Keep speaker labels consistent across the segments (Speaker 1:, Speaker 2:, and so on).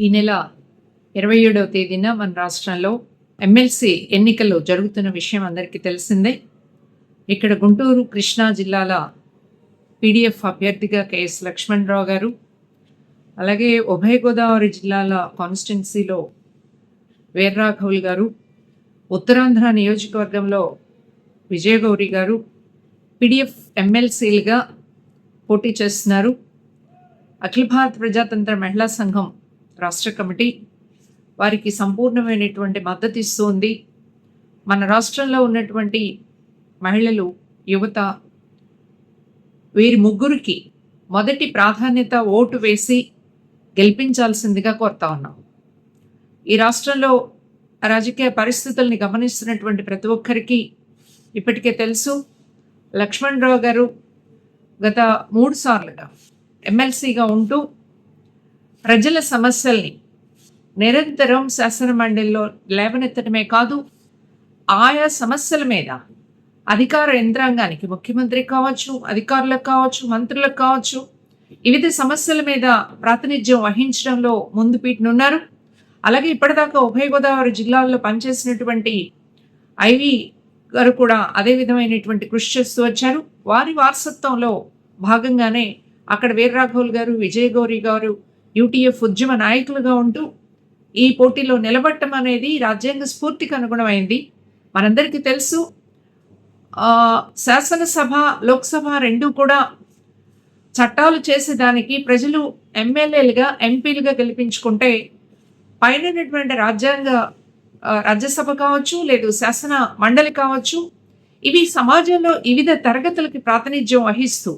Speaker 1: ఈ నెల ఇరవై ఏడవ తేదీన మన రాష్ట్రంలో ఎమ్మెల్సీ ఎన్నికలు జరుగుతున్న విషయం అందరికీ తెలిసిందే. ఇక్కడ గుంటూరు కృష్ణా జిల్లాల పీడిఎఫ్ అభ్యర్థిగా కెఎస్ లక్ష్మణరావు గారు అలాగే ఉభయ గోదావరి జిల్లాల కాన్స్టిట్యున్సీలో వీర్రాఘవుల్ గారు ఉత్తరాంధ్ర నియోజకవర్గంలో విజయగౌరి గారు పీడిఎఫ్ ఎమ్మెల్సీలుగా పోటీ చేస్తున్నారు. అఖిల భారత ప్రజాతంత్ర మహిళా సంఘం రాష్ట్ర కమిటీ వారికి సంపూర్ణమైనటువంటి మద్దతు ఇస్తుంది. మన రాష్ట్రంలో ఉన్నటువంటి మహిళలు యువత వీరి ముగ్గురికి మొదటి ప్రాధాన్యత ఓటు వేసి గెలిపించాల్సిందిగా కోరుతా ఉన్నాం. ఈ రాష్ట్రంలో రాజకీయ పరిస్థితుల్ని గమనిస్తున్నటువంటి ప్రతి ఒక్కరికి ఇప్పటికే తెలుసు. లక్ష్మణరావు గారు గత మూడు సార్లుగా ఎమ్మెల్సీగా ఉంటూ ప్రజల సమస్యల్ని నిరంతరం శాసన మండలిలో లేవనెత్తడమే కాదు ఆయా సమస్యల మీద అధికార యంత్రాంగానికి ముఖ్యమంత్రి కావచ్చు అధికారులకు కావచ్చు మంత్రులకు కావచ్చు వివిధ సమస్యల మీద ప్రాతినిధ్యం వహించడంలో ముందు పీటనున్నారు అలాగే ఇప్పటిదాకా ఉభయ గోదావరి జిల్లాల్లో పనిచేసినటువంటి ఐవి గారు కూడా అదే విధమైనటువంటి కృషి చేస్తూ వచ్చారు. వారి వారసత్వంలో భాగంగానే అక్కడ వీరరాఘవులు గారు విజయగౌరి గారు యూటీఎఫ్ ఉద్యమ నాయకులుగా ఉంటూ ఈ పోటీలో నిలబడటం అనేది రాజ్యాంగ స్ఫూర్తికి అనుగుణమైంది. మనందరికీ తెలుసు శాసనసభ లోక్సభ రెండు కూడా చట్టాలు చేసేదానికి ప్రజలు ఎమ్మెల్యేలుగా ఎంపీలుగా గెలిపించుకుంటే పైన ఉన్నటువంటి రాజ్యాంగ రాజ్యసభ కావచ్చు లేదు శాసన మండలి కావచ్చు ఇవి సమాజంలో వివిధ తరగతులకి ప్రాతినిధ్యం వహిస్తూ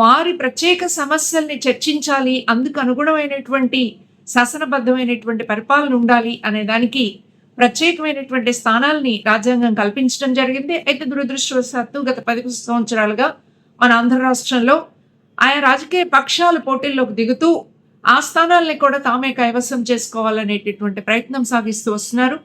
Speaker 1: వారి ప్రత్యేక సమస్యల్ని చర్చించాలి అందుకు అనుగుణమైనటువంటి శాసనబద్ధమైనటువంటి పరిపాలన ఉండాలి అనే దానికి ప్రత్యేకమైనటువంటి స్థానాల్ని రాజ్యాంగం కల్పించడం జరిగింది. అయితే దురదృష్టవశాత్తు గత పది సంవత్సరాలుగా మన ఆంధ్ర రాష్ట్రంలో ఆయా రాజకీయ పక్షాలు పోటీల్లోకి దిగుతూ ఆ స్థానాల్ని కూడా తామే కైవసం చేసుకోవాలనేటటువంటి ప్రయత్నం సాగిస్తూ వస్తున్నారు.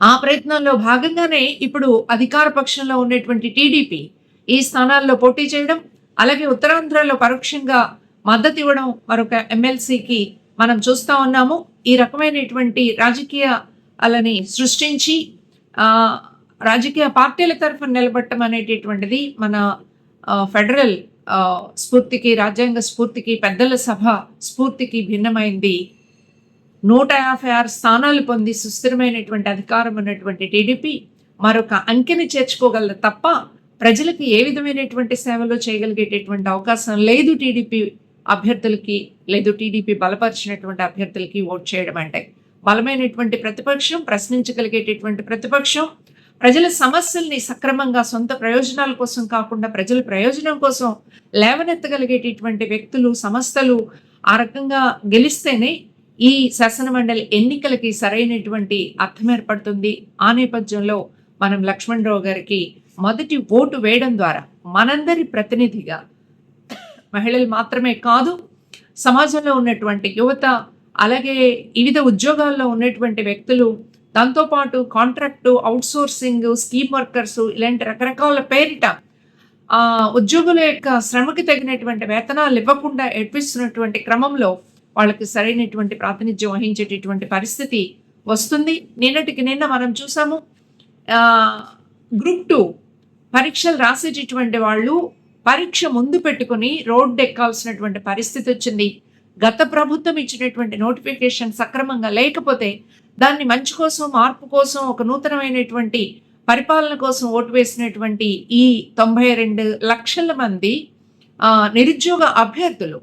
Speaker 1: ఆ ప్రయత్నంలో భాగంగానే ఇప్పుడు అధికార పక్షంలో ఉన్నటువంటి టీడీపీ ఈ స్థానాల్లో పోటీ చేయడం అలాగే ఉత్తరాంధ్రలో పరోక్షంగా మద్దతు ఇవ్వడం మరొక ఎమ్మెల్సీకి మనం చూస్తూ ఉన్నాము. ఈ రకమైనటువంటి రాజకీయ అలని సృష్టించి రాజకీయ పార్టీల తరఫున నిలబడటం అనేటటువంటిది మన ఫెడరల్ స్ఫూర్తికి రాజ్యాంగ స్ఫూర్తికి పెద్దల సభ స్ఫూర్తికి భిన్నమైంది. నూట యాభై ఆరు స్థానాలు పొంది సుస్థిరమైనటువంటి అధికారం ఉన్నటువంటి టీడీపీ మరొక అంకెని చేర్చుకోగలదు తప్ప ప్రజలకు ఏ విధమైనటువంటి సేవలు చేయగలిగేటటువంటి అవకాశం లేదు టీడీపీ అభ్యర్థులకి లేదు టీడీపీ బలపరిచినటువంటి అభ్యర్థులకి ఓట్ చేయడం అంటే. బలమైనటువంటి ప్రతిపక్షం ప్రశ్నించగలిగేటటువంటి ప్రతిపక్షం ప్రజల సమస్యల్ని సక్రమంగా సొంత ప్రయోజనాల కోసం కాకుండా ప్రజల ప్రయోజనం కోసం లేవనెత్తగలిగేటటువంటి వ్యక్తులు సంస్థలు ఆ రకంగా గెలిస్తేనే ఈ శాసనమండలి ఎన్నికలకి సరైనటువంటి అర్థం ఏర్పడుతుంది. ఆ నేపథ్యంలో మనం లక్ష్మణరావు గారికి మొదటి ఓటు వేయడం ద్వారా మనందరి ప్రతినిధిగా మహిళలు మాత్రమే కాదు సమాజంలో ఉన్నటువంటి యువత అలాగే వివిధ ఉద్యోగాల్లో ఉన్నటువంటి వ్యక్తులు దాంతోపాటు కాంట్రాక్టు అవుట్సోర్సింగ్ స్కీమ్ వర్కర్స్ ఇలాంటి రకరకాల పేరిట ఉద్యోగుల యొక్క శ్రమకి తగినటువంటి వేతనాలు ఇవ్వకుండా ఏడ్పిస్తున్నటువంటి క్రమంలో వాళ్ళకి సరైనటువంటి ప్రాతినిధ్యం వహించేటటువంటి పరిస్థితి వస్తుంది. నిన్నటికి నిన్న మనం చూసాము గ్రూప్ టూ పరీక్షలు రాసేటటువంటి వాళ్ళు పరీక్ష ముందు పెట్టుకుని రోడ్డు ఎక్కాల్సినటువంటి పరిస్థితి వచ్చింది. గత ప్రభుత్వం ఇచ్చినటువంటి నోటిఫికేషన్ సక్రమంగా లేకపోతే దాన్ని మంచి కోసం మార్పు కోసం ఒక నూతనమైనటువంటి పరిపాలన కోసం ఓటు వేసినటువంటి ఈ తొంభై రెండు లక్షల మంది నిరుద్యోగ అభ్యర్థులు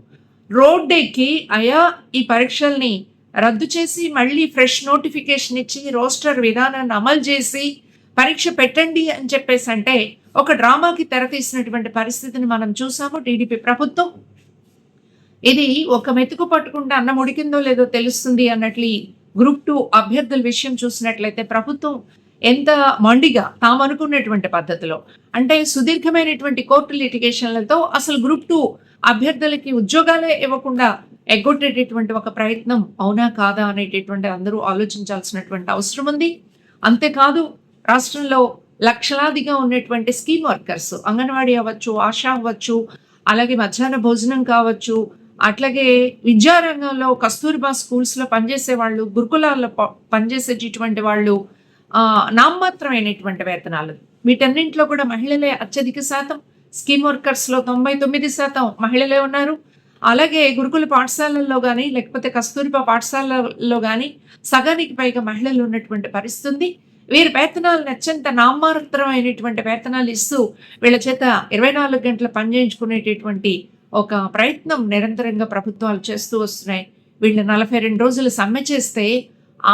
Speaker 1: రోడ్డెక్కి అయా ఈ పరీక్షల్ని రద్దు చేసి మళ్ళీ ఫ్రెష్ నోటిఫికేషన్ ఇచ్చి రోస్టర్ విధానాన్ని అమలు చేసి పరీక్ష పెట్టండి అని చెప్పేసి అంటే ఒక డ్రామాకి తెరతీసినటువంటి పరిస్థితిని మనం చూసాము టీడీపీ ప్రభుత్వం. ఇది ఒక మెతుకు పట్టుకుంటే అన్నం ఉడికిందో లేదో తెలుస్తుంది అన్నట్లు గ్రూప్ టూ అభ్యర్థుల విషయం చూసినట్లయితే ప్రభుత్వం ఎంత మొండిగా తాము అనుకున్నటువంటి పద్ధతిలో అంటే సుదీర్ఘమైనటువంటి కోర్టు లిటిగేషన్లతో అసలు గ్రూప్ టూ అభ్యర్థులకి ఉద్యోగాలే ఇవ్వకుండా ఎగ్గొట్టేటటువంటి ఒక ప్రయత్నం అవునా కాదా అనేటటువంటి అందరూ ఆలోచించాల్సినటువంటి అవసరం ఉంది. అంతేకాదు రాష్ట్రంలో లక్షలాదిగా ఉన్నటువంటి స్కీమ్ వర్కర్స్ అంగన్వాడీ అవ్వచ్చు ఆశా అవ్వచ్చు అలాగే మధ్యాహ్న భోజనం కావచ్చు అట్లాగే విద్యారంగంలో కస్తూరిబా స్కూల్స్‌లో పనిచేసే వాళ్ళు, గురుకులాల్లో పనిచేసేటటువంటి వాళ్ళు నామమాత్రమైనటువంటి వేతనాలు. వీటన్నింటిలో కూడా మహిళలే అత్యధిక శాతం. స్కీమ్ వర్కర్స్‌లో 99% మహిళలే ఉన్నారు. అలాగే గురుకుల పాఠశాలల్లో కానీ లేకపోతే కస్తూరిబా పాఠశాలల్లో కానీ సగానికి పైగా మహిళలు ఉన్నటువంటి పరిస్థితి వీరి వేతనాలను అత్యంత నామమాత్రమైనటువంటి వేతనాలు ఇస్తూ వీళ్ళ చేత 24 గంటలు పని చేయించుకునేటటువంటి ఒక ప్రయత్నం నిరంతరంగా ప్రభుత్వాలు చేస్తూ వస్తున్నాయి. వీళ్ళు 42 రోజులు సమ్మె చేస్తే,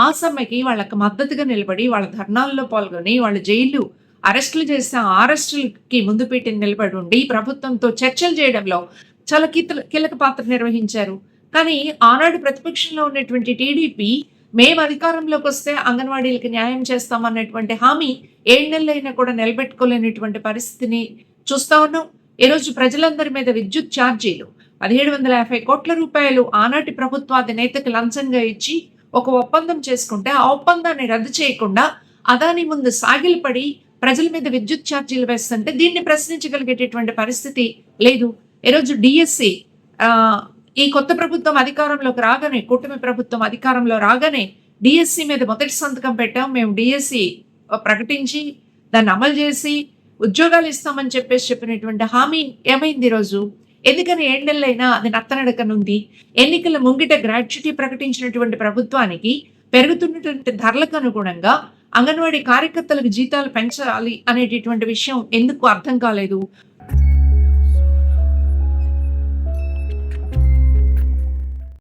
Speaker 1: ఆ సమ్మెకి వాళ్ళకి మద్దతుగా నిలబడి, వాళ్ళ ధర్నాల్లో పాల్గొని, వాళ్ళ జైలు అరెస్టులు చేస్తే, ఆ అరెస్టులకి ముందు పెట్టి నిలబడి ఉండి, ప్రభుత్వంతో చర్చలు చేయడంలో చాలా కీతల కీలక పాత్ర నిర్వహించారు. కానీ ఆనాడు ప్రతిపక్షంలో ఉన్నటువంటి టీడీపీ మేము అధికారంలోకి వస్తే అంగన్వాడీలకి న్యాయం చేస్తామన్నటువంటి హామీ ఏడు నెలలైనా కూడా నిలబెట్టుకోలేనటువంటి పరిస్థితిని చూస్తా ఉన్నాం. ఈరోజు ప్రజలందరి మీద విద్యుత్ ఛార్జీలు 1750 రూపాయలు ఆనాటి ప్రభుత్వ అధినేతకి లంచంగా ఇచ్చి ఒక ఒప్పందం చేసుకుంటే, ఆ ఒప్పందాన్ని రద్దు చేయకుండా అదాని ముందు సాగిలపడి ప్రజల మీద విద్యుత్ ఛార్జీలు వేస్తుంటే దీన్ని ప్రశ్నించగలిగేటటువంటి పరిస్థితి లేదు. ఈరోజు డిఎస్సి ఈ కొత్త ప్రభుత్వం అధికారంలోకి రాగానే, కూటమి ప్రభుత్వం అధికారంలో రాగానే డిఎస్సి మీద మొదటి సంతకం పెట్టాం. మేము డిఎస్సి ప్రకటించి దాన్ని అమలు చేసి ఉద్యోగాలు ఇస్తామని చెప్పేసి చెప్పినటువంటి హామీ ఏమైంది ఈరోజు? ఎందుకని 7 అది నత్తనడకనుంది. ఎన్నికల ముంగిట గ్రాట్యుటీ ప్రకటించినటువంటి ప్రభుత్వానికి పెరుగుతున్నటువంటి ధరలకు అనుగుణంగా అంగన్వాడీ కార్యకర్తలకు జీతాలు పెంచాలి అనేటటువంటి విషయం ఎందుకు అర్థం కాలేదు?